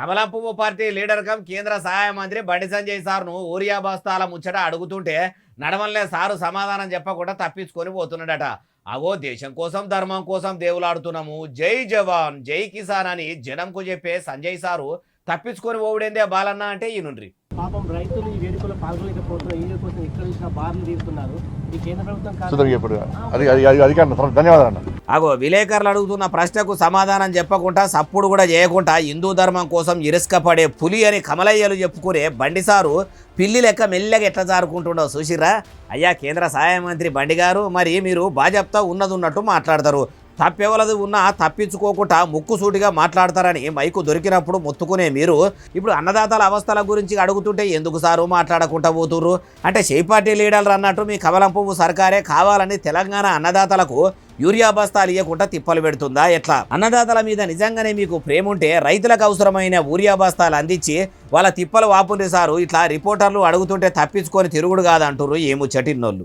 కమలం పువ్వు party leader come కేంద్ర సహాయ మంత్రి బండి సంజయ్ సార్ను ఊరియా బస్తాల ముచ్చట అడుగుతుంటే నడవల్లే సారు సమాధానం చెప్పకుండా తప్పించుకొని పోతున్నాడట. అగో దేశం కోసం ధర్మం కోసం దేవులాడుతున్నాము. జై జవాన్ జై కిసాన్ అని జనంకు చెప్పే సంజయ్ సారు తప్పించుకొని ఓవుడేందే బాలన్న అంటే ఈనుండ్రి. పాపం రైతులు ఈ వేడుకలో పాల్గొలేకపోతున్నారు ఈ కోసం ఎక్కడ చూసినా బారులు తీరుతున్నారు. ఈ కేంద్ర ప్రభుత్వం ధన్యవాదాలు అగో విలేకరులు అడుగుతున్న ప్రశ్నకు సమాధానం చెప్పకుండా సప్పుడు కూడా చేయకుండా హిందూ ధర్మం కోసం ఇరుస్కపడే పులి అని కమలయ్యలు చెప్పుకునే బండిసారు పిల్లి లెక్క మెల్లగా ఎట్లా జారుకుంటుండో చూసిరా అయ్యా కేంద్ర సహాయ మంత్రి బండి గారు మరి మీరు బాజప్తా ఉన్నది ఉన్నట్టు మాట్లాడతారు. తప్పెవలది ఉన్నా తప్పించుకోకుండా ముక్కుసూటిగా మాట్లాడతారని మైకు దొరికినప్పుడు మొత్తుకునే మీరు ఇప్పుడు అన్నదాతల అవస్థల గురించి అడుగుతుంటే ఎందుకు సారు మాట్లాడకుండా పోతుర్రు? అంటే పార్టీ లీడర్లు అన్నట్టు మీ కమలం పువ్వు సర్కారే కావాలని తెలంగాణ అన్నదాతలకు యూరియా బస్తాలు ఇవ్వకుండా తిప్పలు పెడుతుందా? ఎట్లా? అన్నదాతల మీద నిజంగానే మీకు ప్రేమ ఉంటే రైతులకు అవసరమైన యూరియా బస్తాలు అందించి వాళ్ళ తిప్పలు వాపుండ్రి సారు. ఇట్లా రిపోర్టర్లు అడుగుతుంటే తప్పించుకొని తిరుగుడు కాదంటున్నారు ఏము చటిన్నోళ్ళు